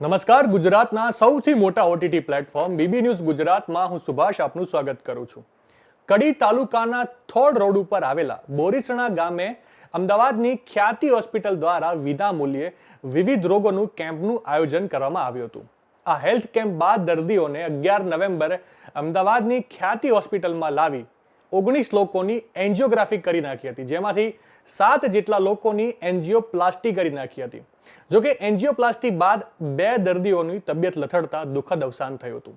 નમસ્કાર, ગુજરાતના સૌથી મોટા ઓટીટી પ્લેટફોર્મ બીબી ન્યૂઝ ગુજરાતમાં હું સુભાષ આપનું સ્વાગત કરું છું. કડી તાલુકાના થોડ રોડ ઉપર આવેલા બોરીસણા ગામે અમદાવાદની ખ્યાતિ હોસ્પિટલ દ્વારા વિના મૂલ્યે વિવિધ રોગોનું કેમ્પનું આયોજન કરવામાં આવ્યું હતું. આ હેલ્થ કેમ્પ બાદ દર્દીઓને અગિયાર નવેમ્બરે અમદાવાદની ખ્યાતિ હોસ્પિટલમાં લાવી ઓગણીસ લોકોની એન્જિયોગ્રાફી કરી નાખી હતી, જેમાંથી સાત જેટલા લોકોની એન્જિયોપ્લાસ્ટી કરી નાખી હતી. જોકે એન્જિયોપ્લાસ્ટી બાદ બે દર્દીઓની તબિયત લથડતા દુઃખદ અવસાન થયું હતું.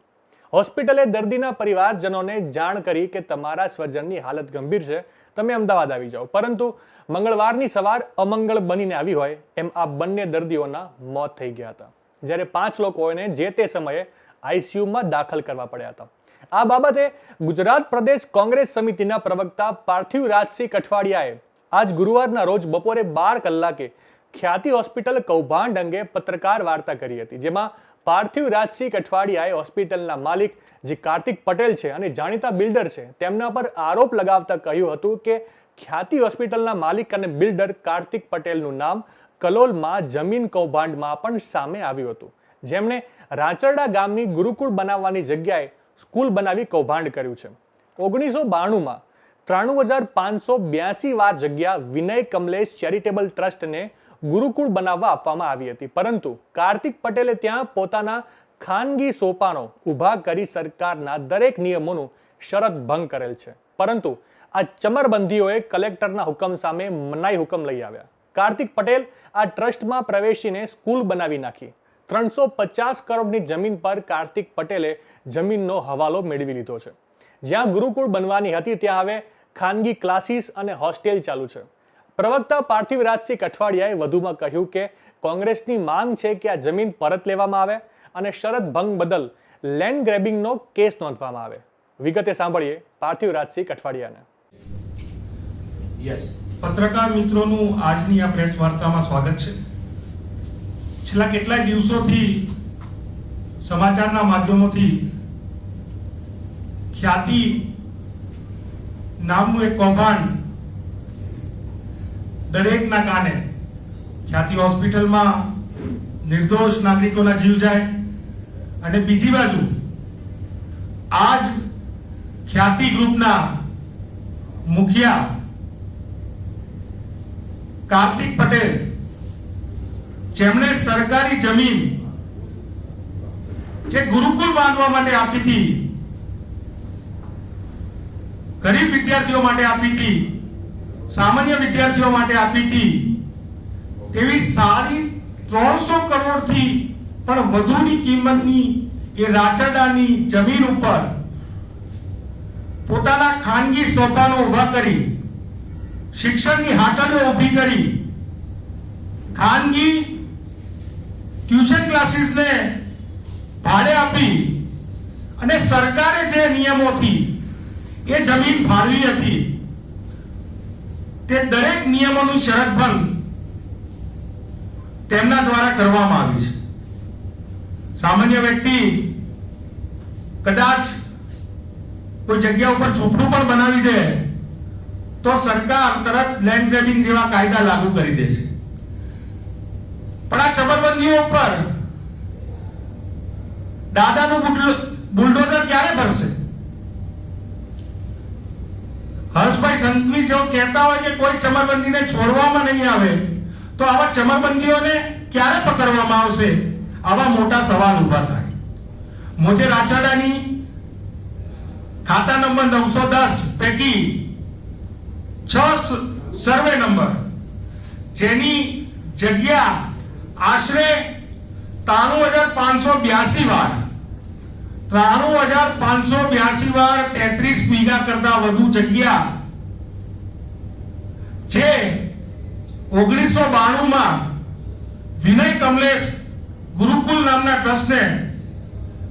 હોસ્પિટલે દર્દીના પરિવારજનોને જાણ કરી કે તમારા સ્વજનની હાલત ગંભીર છે, તમે અમદાવાદ આવી જાઓ. પરંતુ મંગળવારની સવાર અમંગળ બનીને આવી હોય, એમ આ બંને દર્દીઓના મોત થઈ ગયા હતા. જ્યારે પાંચ લોકોને જે તે સમયે આઈસીયુમાં દાખલ કરવા પડ્યા હતા. આ બાબતે ગુજરાત પ્રદેશ કોંગ્રેસ સમિતિના પ્રવક્તા પાર્થિવ રાજસિંહ કઠવાડિયાએ આજ ગુરુવારના રોજ બપોરે બાર કલાકે ખ્યાતિ હોસ્પિટલ કૌભાંડ અંગે પત્રકાર વાર્તા કરી હતી, જેમાં પાર્થિવ રાજસિંહ કઠવાડિયાએ હોસ્પિટલના માલિક જે કાર્તિક પટેલ છે અને જાણીતા બિલ્ડર છે, તેમના પર આરોપ લગાવતા કહ્યું હતું કે ખ્યાતિ હોસ્પિટલના માલિક અને બિલ્ડર કાર્તિક પટેલનું નામ કલોલમાં જમીન કૌભાંડમાં પણ સામે આવ્યું હતું. જેમણે રાચરડા ગામની ગુરુકુળ બનાવવાની જગ્યાએ સ્કૂલ બનાવી કૌભાંડ કર્યું છે. ઓગણીસો બાણુંમાં ત્રાણું હજાર પાંચસો બ્યાસી વાર જગ્યા વિનય કમલેશ ચેરિટેબલ ટ્રસ્ટને ગુરુકુળ બનાવવા આપવામાં આવી હતી. પરંતુ કાર્તિક પટેલે ત્યાં પોતાના ખાનગી સોપાનો ઊભા કરી સરકારના દરેક નિયમોનું શરત ભંગ કરેલ છે. પરંતુ આ ચમરબંધીઓએ કલેક્ટરના હુકમ સામે મનાઈ હુકમ લઈ આવ્યા. કાર્તિક પટેલ આ ટ્રસ્ટમાં પ્રવેશીને સ્કૂલ બનાવી નાખી. ત્રણસો પચાસ કરોડની જમીન પર કાર્તિક પટેલે જમીનનો હવાલો મેળવી લીધો છે. જ્યાં ગુરુકુળ બનવાની હતી ત્યાં હવે ખાનગી ક્લાસીસ અને હોસ્ટેલ ચાલુ છે. પ્રવક્તા પાર્થિવ રાજસિંહ કઠવાડિયાએ વધુમાં કહ્યું કે કોંગ્રેસની માંગ છે કે આ જમીન પરત લેવામાં આવે અને શરત ભંગ બદલ લેન્ડ ગ્રેબિંગનો કેસ નોંધવામાં આવે. વિગતે સાંભળીએ પાર્થિવ રાજસિંહ કઠવાડિયાને. યસ પત્રકાર મિત્રોનું આજની આ પ્રેસ વાર્તામાં સ્વાગત છે. છેલ્લા કેટલાય દિવસોથી સમાચારના માધ્યમોથી ખ્યાતિ નામનું એક કૌભાંડ દરેકના કાને ખ્યાતિ હોસ્પિટલમાં નિર્દોષ નાગરિકોના જીવ જાય અને બીજી બાજુ આજ ખ્યાતિ ગ્રુપના મુખિયા કાર્તિક પટેલ જેમણે સરકારી જમીન જે ગુરુકુળ બાંધવા માટે આપી હતી, ગરીબ વિદ્યાર્થીઓ માટે આપી હતી, સામાન્ય વિદ્યાર્થીઓ માટે આપી હતી, તેવી સારી ત્રણસો કરોડથી પણ વધુની કિંમતની એ રાચરડાની જમીન ઉપર પોતાના ખાનગી સોપાનો ઊભા કરી, શિક્ષણની હાટલીઓ ઊભી કરી, ખાનગી ટ્યુશન ક્લાસીસને ભાડે આપી અને સરકારે જે નિયમોથી એ જમીન ફાળવી હતી, તે દરેક નિયમોનું શરત ભંગ તેમના દ્વારા કરવામાં આવી છે. સામાન્ય વ્યક્તિ કદાચ કોઈ જગ્યા ઉપર ઝૂંપડું પણ બનાવી દે, તો સરકાર તરત લેન્ડ ગ્રેબિંગ જેવા કાયદા લાગુ કરી દે છે. આ ઉપર દાદાનું બુલડોઝર ક્યારે ભરશે? હર્ષભાઈ સંઘવી જો કહેતા હોય કે કોઈ ચમરબંધીને છોડવામાં નહીં આવે, તો આવા ચમરબંધીઓને ક્યારે પકડવામાં આવશે? આવા મોટા સવાલ ઊભા થાય. મોજે રાજાડાની ખાતા નંબર નવસો દસ પૈકી છ સર્વે નંબર, જેની જગ્યા આશરે ત્રાણું હજાર પાંચસો બ્યાસી વાર, ત્રાણું હજાર પાંચસો બ્યાસી વાર તેત્રીસ વીઘા કરતા વધુ જગ્યા જે ઓગણીસો બાણું માં વિનય કમલેશ ગુરુકુલ નામના ટ્રસ્ટને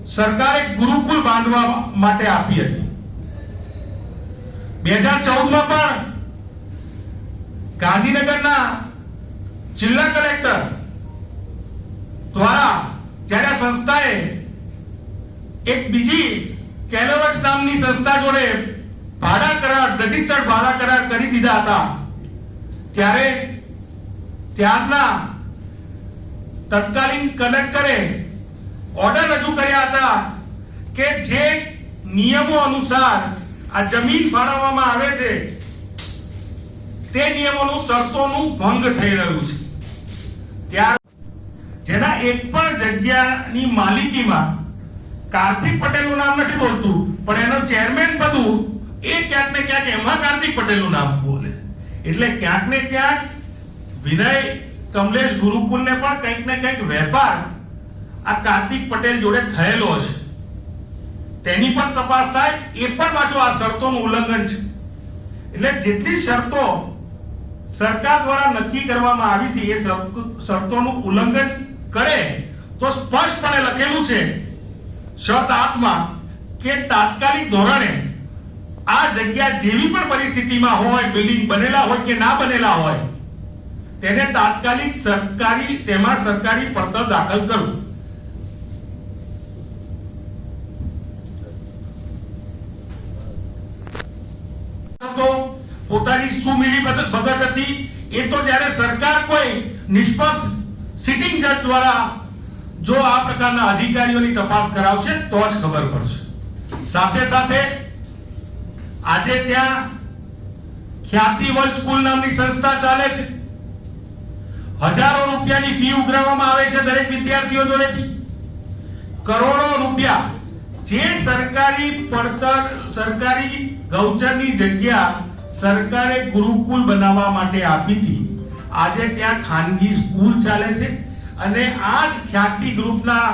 સરકારે ગુરુકુલ બાંધવા માટે આપી હતી. બે હજાર ચૌદમાં પણ ગાંધીનગરના જિલ્લા કલેક્ટર દ્વારા જ્યારે સંસ્થાએ એક બીજી કેલોવક્સ નામની સંસ્થા જોડે ભાડા કરાર, રજીસ્ટર્ડ ભાડા કરાર કરી દીધા હતા. ત્યારે ત્યારના તત્કાલીન કલેક્ટરે ઓર્ડર રજૂ કર્યા હતા કે જે નિયમો અનુસાર આ જમીન ફાળવવામાં આવે છે, તે નિયમોનું શરતોનું ભંગ થઈ રહ્યું છે. ત્યાર જેના એક પણ જગ્યાની માલિકીમાં કાર્તિક પટેલનું નામ નથી બોલતું, પણ એનો ચેરમેન બધું એ ક્યાંક ને ક્યાંક એમાં કાર્તિક પટેલનું નામ બોલે એટલે ક્યાંક ને ક્યાંક વિનય, કમલેશ ગુરુકુલને પણ કંઈક ને કંઈક વેપાર આ કાર્તિક પટેલ જોડે થયેલો છે તેની પણ તપાસ થાય, એ પણ પાછું આ શરતોનું ઉલ્લંઘન છે. એટલે જેટલી શરતો સરકાર દ્વારા નક્કી કરવામાં આવી હતી, એ શરતોનું ઉલ્લંઘન કરે તો સ્પષ્ટપણે લખેલું છે, શબ્દ આત્મા કે તાત્કાલિક ધોરણે આ જગ્યા જેવી પણ પરિસ્થિતિમાં હોય બિલ્ડિંગ બનેલા હોય કે ના બનેલા હોય, તેને તાત્કાલિક સરકારી, તેમાં સરકારી પડતર દાખલ કરવું પોતાની શું મિલી ભગત હતી. એ તો જ્યારે સરકાર કોઈ નિષ્પક્ષ સિટિંગ જજ દ્વારા જો આ પ્રકારના અધિકારીઓની તપાસ કરાવશે, તો જ ખબર પડશે. સાથે સાથે આજે ત્યાં ખ્યાતિ વર્લ્ડ સ્કૂલ નામની સંસ્થા ચાલે છે. હજારો રૂપિયાની ફી ઉઘરાવવામાં આવે છે દરેક વિદ્યાર્થીઓ જોડેથી. કરોડો રૂપિયા જે સરકારી પડતર, સરકારી ગૌચરની જગ્યા સરકારે ગુરુકુલ બનાવવા માટે આપી હતી આજે ત્યાં ખાનગી સ્કૂલ ચાલે છે અને આ જ ખ્યાતિ ગ્રુપના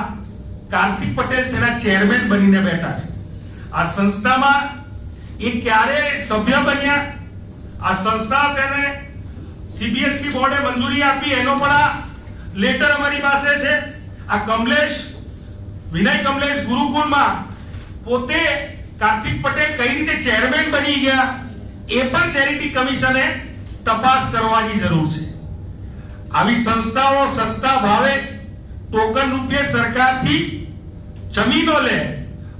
કાર્તિક પટેલ તેના ચેરમેન બનીને બેઠા છે. આ સંસ્થામાં એ ક્યારે સભ્ય બન્યા? આ સંસ્થા તેને સીબીએસસી બોર્ડે મંજૂરી આપી, એનો પણ આ લેટર અમારી પાસે છે. આ કમલેશ, વિનય કમલેશ ગુરુકુળમાં પોતે કાર્તિક પટેલ કઈ રીતે ચેરમેન બની ગયા, એ પણ ચેરિટી કમિશને તપાસ કરવાની જરૂર છે. આવી સંસ્થાઓ સસ્તા ભાવે ટોકન રૂપે સરકારથી જમીનો લે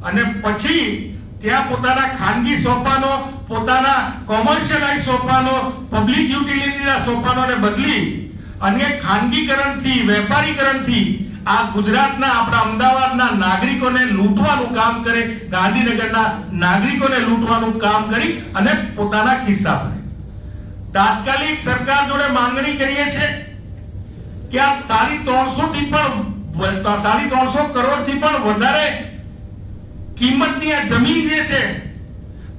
અને પછી ત્યાં પોતાના ખાનગી સોપાનો, પોતાના કોમર્શિયલાઇઝ સોપાનો પબ્લિક યુટિલિટીના સોપાનોને બદલી અને ખાનગીકરણથી, વેપારીકરણથી આ ગુજરાતના, આપણા અમદાવાદના નાગરિકોને લૂંટવાનું કામ કરે, ગાંધીનગરના નાગરિકોને લૂંટવાનું કામ કરી અને પોતાના ખિસ્સા ભરે. તાત્કાલિક સરકાર જોડે માંગણી કરીએ છે કે આ સાડી ત્રણસો થી પણ સાડી ત્રણસો કરોડથી પણ વધારે કિંમતની આ જમીન જે છે,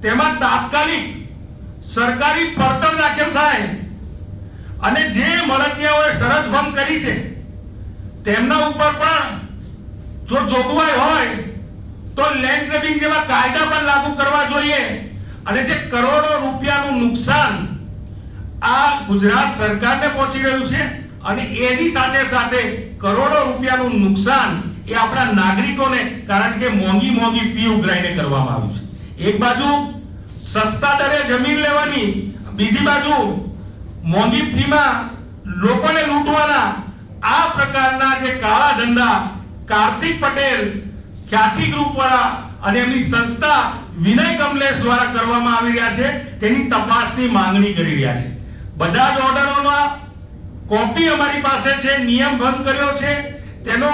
તેમાં તાત્કાલિક સરકારી પડતર દાખલ થાય. અને જે મળતિયાઓએ શરત ભંગ કરી છે, તેમના ઉપર પણ જો જોગવાઈ હોય, તો લેન્ડ ગ્રેબિંગ જેવા કાયદા પણ લાગુ કરવા જોઈએ. અને જે કરોડો રૂપિયાનું નુકસાન આ ગુજરાત સરકારને પહોંચી રહ્યું છે અને એની સાથે સાથે કરોડો રૂપિયાનું નુકસાન એ આપણા નાગરિકોને, કારણ કે મોંઘી મોંઘી ફી ઉઘરાઈને કરવામાં આવ્યું છે. એક બાજુ સસ્તા દરે જમીન લેવાની, બીજી બાજુ મોંઘી ફીમાં લોકોને લૂંટવાના, આ પ્રકારના જે કાળા ધંધા, કાર્તિક પટેલ ખ્યાતિ ગ્રુપ વાળા અને એમની સંસ્થા વિનય કમલેશ દ્વારા કરવામાં આવી રહ્યા છે, તેની તપાસની માંગણી કરી રહ્યા છે. બધા જ ઓર્ડરોના કોપી અમારી પાસે છે, નિયમ ભંગ કર્યો છે. તેનો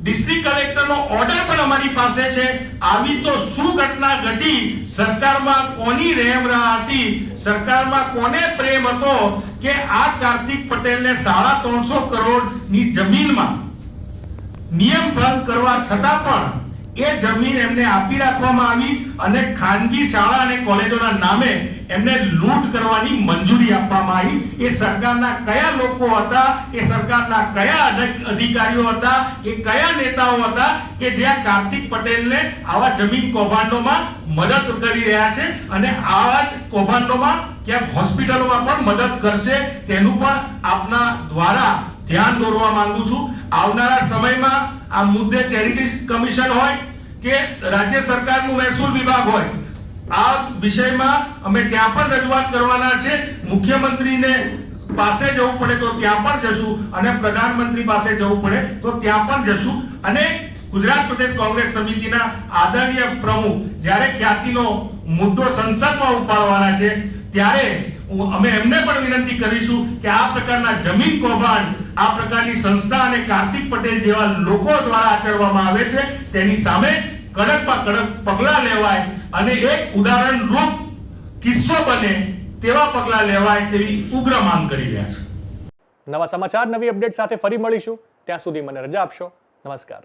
ડિસ્ટ્રિક્ટ કલેક્ટરનો ઓર્ડર પણ અમારી પાસે છે. આવી તો શું ઘટના ઘટી? સરકારમાં કોની રહેમ રાહ હતી? સરકારમાં કોને પ્રેમ હતો કે આ કાર્તિક પટેલને સાડા ત્રણસો કરોડની જમીનમાં? નિયમ ભંગ કરવા છતાં પણ એ જમીન એમને આપી રાખવામાં આવી અને ખાનગી શાળા અને કોલેજોના નામે એમને લૂંટ કરવાની મંજૂરી આપવામાં આવી. એ સરકારના કયા લોકો હતા? એ સરકારના કયા અધિકારીઓ હતા? એ કયા નેતાઓ હતા? કે જે આ કાર્તિક પટેલને આવા જમીન કૌભાંડોમાં મદદ કરી રહ્યા છે અને આવા જ કૌભાંડોમાં ક્યાંક હોસ્પિટલોમાં પણ મદદ કરશે તેનું પણ આપના દ્વારા ધ્યાન દોરવા માંગુ છું. આવનારા સમયમાં આ મુદ્દે ચેરિટી કમિશન હોય કે રાજ્ય સરકારનું મહેસૂલ વિભાગ હોય આ વિષયમાં અમે ત્યાં પણ રજૂઆત કરવાના છે. મુખ્યમંત્રીને પાસે જવું પડે તો ત્યાં પણ જશું અને પ્રધાનમંત્રી પાસે જવું પડે તો ત્યાં પણ જશું. અને ગુજરાત પ્રદેશ કોંગ્રેસ સમિતિના આદરણીય પ્રમુખ જ્યારે ખ્યાતિનો મુદ્દો સંસદમાં ઉપાડવાના છે, ત્યારે અમે એમને પણ વિનંતી કરીશું કે આ પ્રકારના જમીન કૌભાંડ, આ પ્રકારની સંસ્થા અને કાર્તિક પટેલ જેવા લોકો દ્વારા આચરવામાં આવે છે. તેની સામે કડકમાં કડક પગલાં લેવાય અને એક ઉદાહરણ રૂપ કિસ્સો બને તેવા પગલાં લેવાય તેવી ઉગ્ર માંગ કરી રહ્યા છે. નવા સમાચાર, નવી અપડેટ સાથે ફરી મળીશું. ત્યાં સુધી મને રજા આપશો. નમસ્કાર.